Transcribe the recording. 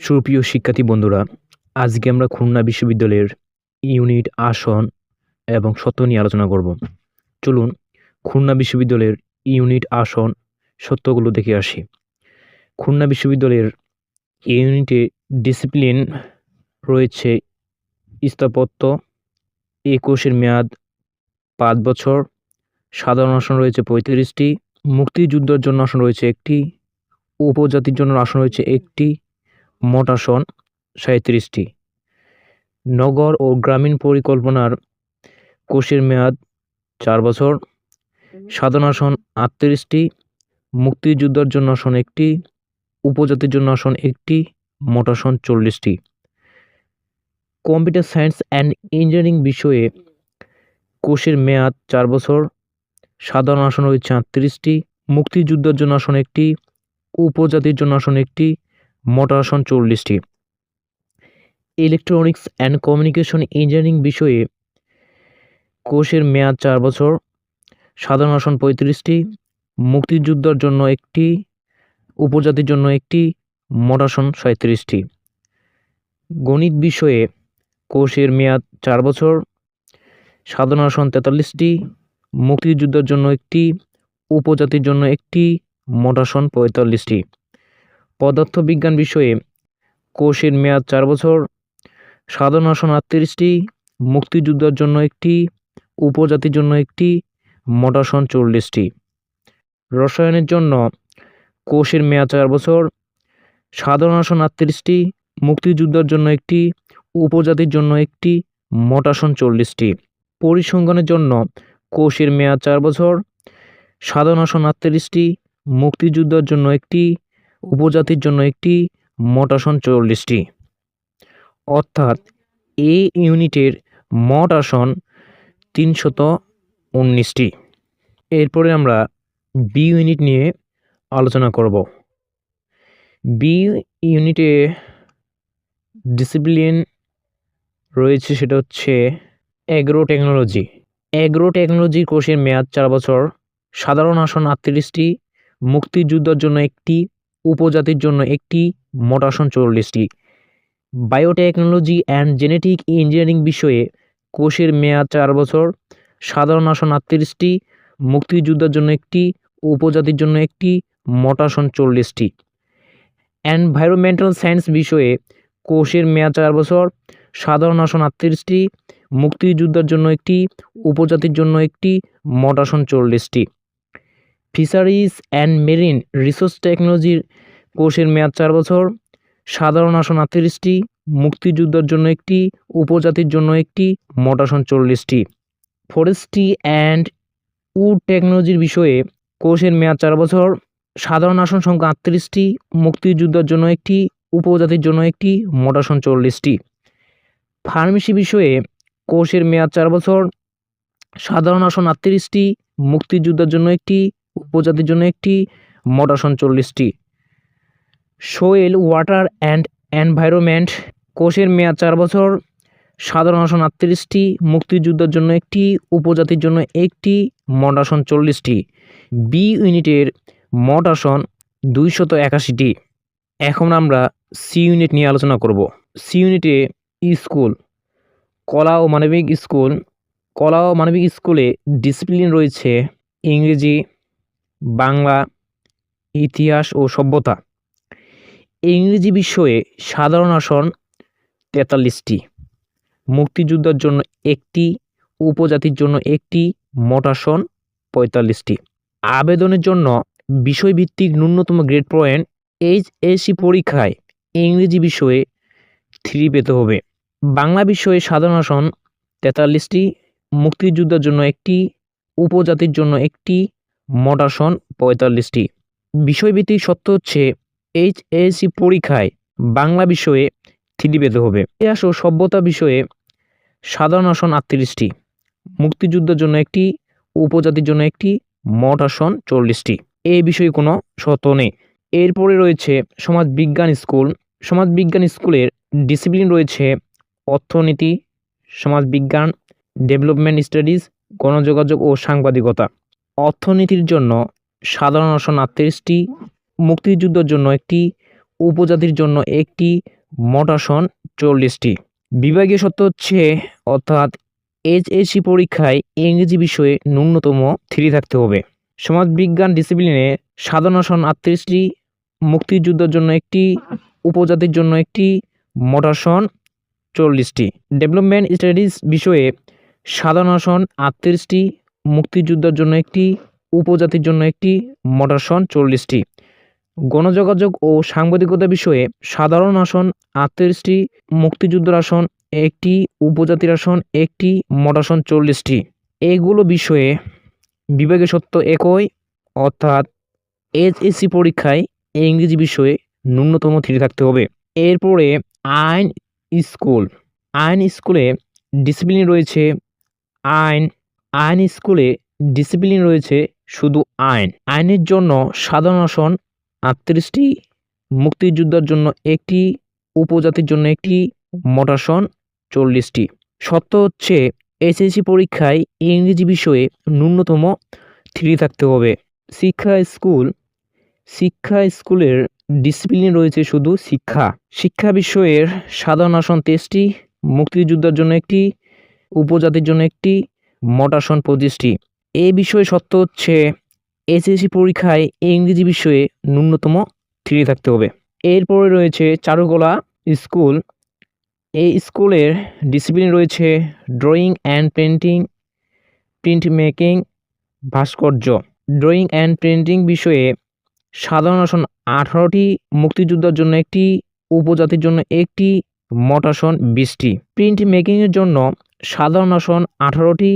সুপ্রিয় শিক্ষার্থী বন্ধুরা, আজকে আমরা খুলনা বিশ্ববিদ্যালয়ের ইউনিট আসন এবং সত্য নিয়ে আলোচনা করব। চলুন খুলনা বিশ্ববিদ্যালয়ের ইউনিট আসন সত্যগুলো দেখে আসি। খুলনা বিশ্ববিদ্যালয়ের ইউনিটে ডিসিপ্লিন রয়েছে স্থাপত্য, একুশের মেয়াদ পাঁচ বছর, সাধারণ আসন রয়েছে পঁয়ত্রিশটি, মুক্তিযুদ্ধের জন্য আসন রয়েছে একটি, উপজাতির জন্য আসন রয়েছে একটি মোট আসন সাঁইত্রিশটি। নগর ও গ্রামীণ পরিকল্পনার কোষের মেয়াদ চার বছর। সাধনাসন আটত্রিশটি মুক্তিযুদ্ধের জন্য আসন একটি উপজাতির জন্য আসন একটি মোটাসন চল্লিশটি। কম্পিউটার সায়েন্স অ্যান্ড ইঞ্জিনিয়ারিং বিষয়ে কোষের মেয়াদ চার বছর। সাধারণ আসন রয়েছে আটত্রিশটি মুক্তিযুদ্ধের জন্য আসন একটি উপজাতির জন্য আসন একটি মোট আসন চল্লিশটি। ইলেকট্রনিক্স অ্যান্ড কমিউনিকেশন ইঞ্জিনিয়ারিং বিষয়ে কোর্সের মেয়াদ চার বছর, সাধারণ আসন পঁয়ত্রিশটি, মুক্তিযুদ্ধের জন্য একটি, উপজাতির জন্য একটি মোট আসন সাঁত্রিশটি গণিত বিষয়ে কোর্সের মেয়াদ চার বছর, সাধারণ আসন তেতাল্লিশটি, মুক্তিযুদ্ধের জন্য একটি, উপজাতির জন্য একটি মোট আসন পঁয়তাল্লিশটি। পদার্থবিজ্ঞান বিষয়ে কোর্সের মেয়াদ চার বছর সাধারণ আসন আটত্রিশটি, মুক্তিযুদ্ধের জন্য একটি, উপজাতির জন্য একটি মোট আসন চল্লিশটি। রসায়নের জন্য কোর্সের মেয়াদ চার বছর সাধারণ আসন আটত্রিশটি, মুক্তিযুদ্ধের জন্য একটি, উপজাতির জন্য একটি মোট আসন চল্লিশটি। পরিসংখ্যানের জন্য কোর্সের মেয়াদ চার বছর সাধারণ আসন আটত্রিশটি, মুক্তিযুদ্ধের জন্য একটি উপজাতির জন্য একটি মোট আসন চল্লিশটি। অর্থাৎ এ ইউনিটের মোট আসন তিনশত উনিশটি। এরপরে আমরা বি ইউনিট নিয়ে আলোচনা করব। বি ইউনিটে ডিসিপ্লিন রয়েছে সেটা হচ্ছে অ্যাগ্রো টেকনোলজি অ্যাগ্রো টেকনোলজি কোর্সের মেয়াদ চার বছর। সাধারণ আসন আটত্রিশটি। মুক্তিযুদ্ধের জন্য একটি উপজাতির জন্য একটি মোট আসন চল্লিশটি। বায়োটেকনোলজি অ্যান্ড জেনেটিক ইঞ্জিনিয়ারিং বিষয়ে কোষের মেয়াদ চার বছর, সাধারণ আসন আটত্রিশটি, মুক্তিযুদ্ধের জন্য একটি, উপজাতির জন্য একটি মোট আসন চল্লিশটি। এনভায়রনমেন্টাল সায়েন্স বিষয়ে কোষের মেয়াদ চার বছর, সাধারণ আসন আটত্রিশটি, মুক্তিযুদ্ধের জন্য একটি, উপজাতির জন্য একটি মোট আসন চল্লিশটি। ফিশারিজ অ্যান্ড মেরিন রিসোর্স টেকনোলজির কোর্সের মেয়াদ চার বছর, সাধারণ আসন আটত্রিশটি, মুক্তিযুদ্ধের জন্য একটি, উপজাতির জন্য একটি, মোট আসন চল্লিশটি। ফরেস্ট্রি অ্যান্ড উড টেকনোলজির বিষয়ে কোর্সের মেয়াদ চার বছর, সাধারণ আসন সংখ্যা আটত্রিশটি, মুক্তিযুদ্ধের জন্য একটি, উপজাতির জন্য একটি, মোট আসন চল্লিশটি। ফার্মেসি বিষয়ে কোর্সের মেয়াদ চার বছর, সাধারণ আসন আটত্রিশটি, মুক্তিযুদ্ধের জন্য একটি উপজাতির জন্য একটি মোট চল্লিশটি সোয়েল ওয়াটার অ্যান্ড এনভায়রনমেন্ট কোষের মেয়াদ চার বছর, সাধারণ আসন আটত্রিশটি, মুক্তিযুদ্ধের জন্য একটি, উপজাতির জন্য একটি, মোট চল্লিশটি বি ইউনিটের মোট আসন দুইশত একাশিটি। এখন আমরা সি ইউনিট নিয়ে আলোচনা করব। সি ইউনিটে স্কুল, কলা ও মানবিক স্কুল, কলা ও মানবিক স্কুলে ডিসিপ্লিন রয়েছে ইংরেজি বাংলা, ইতিহাস ও সভ্যতা। ইংরেজি বিষয়ে সাধারণ আসন তেতাল্লিশটি। মুক্তিযুদ্ধের জন্য একটি, উপজাতির জন্য একটি, মোট আসন পঁয়তাল্লিশটি। আবেদনের জন্য বিষয়ভিত্তিক ন্যূনতম গ্রেড পয়েন্ট এইচ এসি পরীক্ষায় ইংরেজি বিষয়ে থ্রি পেতে হবে। বাংলা বিষয়ে সাধারণ আসন তেতাল্লিশটি, মুক্তিযুদ্ধের জন্য একটি, উপজাতির জন্য একটি মোট আসন পঁয়তাল্লিশটি। বিষয়ভিত্তিক সত্য হচ্ছে এইচ এসি পরীক্ষায় বাংলা বিষয়ে থ্রি পেতে হবে। ইতিহাস ও সভ্যতা বিষয়ে সাধারণ আসন আটত্রিশটি। মুক্তিযুদ্ধের জন্য একটি, উপজাতির জন্য একটি মোট আসন চল্লিশটি। এই বিষয়ে কোনো শর্ত নেই। এরপরে রয়েছে সমাজ বিজ্ঞান স্কুল। সমাজ বিজ্ঞান স্কুলের ডিসিপ্লিন রয়েছে অর্থনীতি সমাজ বিজ্ঞান ডেভেলপমেন্ট স্টাডিজ, গণযোগাযোগ ও সাংবাদিকতা। অর্থনীতির জন্য সাধারণ আসন আটত্রিশটি মুক্তিযুদ্ধের জন্য একটি, উপজাতির জন্য একটি মোট আসন চল্লিশটি। বিভাগীয় সত্য হচ্ছে, অর্থাৎ এইচএসসি পরীক্ষায় ইংরেজি বিষয়ে ন্যূনতম থ্রি থাকতে হবে। সমাজবিজ্ঞান ডিসিপ্লিনে সাধারণ আসন আটত্রিশটি মুক্তিযুদ্ধের জন্য একটি, উপজাতির জন্য একটি মোট আসন চল্লিশটি। ডেভেলপমেন্ট স্টাডিজ বিষয়ে সাধারণ আসন আটত্রিশটি মুক্তিযুদ্ধের জন্য একটি, উপজাতির জন্য একটি মোট আসন চল্লিশটি। গণযোগাযোগ ও সাংবাদিকতা বিষয়ে সাধারণ আসন আটত্রিশটি, মুক্তিযুদ্ধের আসন একটি, উপজাতির আসন একটি মোট চল্লিশটি। এগুলো বিষয়ে বিভাগীয় সত্য একই, অর্থাৎ এইচএসসি পরীক্ষায় ইংরেজি বিষয়ে ন্যূনতম থ্রি থাকতে হবে। এরপরে আইন স্কুল। আইন স্কুলে ডিসিপ্লিন রয়েছে আইন আইন স্কুলে ডিসিপ্লিন রয়েছে শুধু আইন। আইনের জন্য সাধারণ আসন আটত্রিশটি, মুক্তিযোদ্ধার জন্য একটি, উপজাতির জন্য একটি মোটাসন চল্লিশটি। সত্য হচ্ছে এসএসসি পরীক্ষায় ইংরেজি বিষয়ে ন্যূনতম থ্রি থাকতে হবে। শিক্ষা স্কুল, শিক্ষা স্কুলের ডিসিপ্লিন রয়েছে শুধু শিক্ষা। শিক্ষা বিষয়ের সাধারণ আসন তেইশটি, মুক্তিযোদ্ধার জন্য একটি, উপজাতির জন্য একটি মোট আসন পঁচিশটি এই বিষয়ে সত্য হচ্ছে, এসএসসি পরীক্ষায় ইংরেজি বিষয়ে ন্যূনতম থ্রি থাকতে হবে। এরপরে রয়েছে চারুকলা স্কুল। এই স্কুলের ডিসিপ্লিন রয়েছে drawing and painting print making ভাস্কর্য। ড্রয়িং অ্যান্ড পেন্টিং বিষয়ে সাধারণ আসন আঠারোটি, মুক্তিযোদ্ধার জন্য একটি, উপজাতির জন্য একটি মোট আসন বিশটি প্রিন্ট মেকিংয়ের জন্য সাধারণ আসন আঠারোটি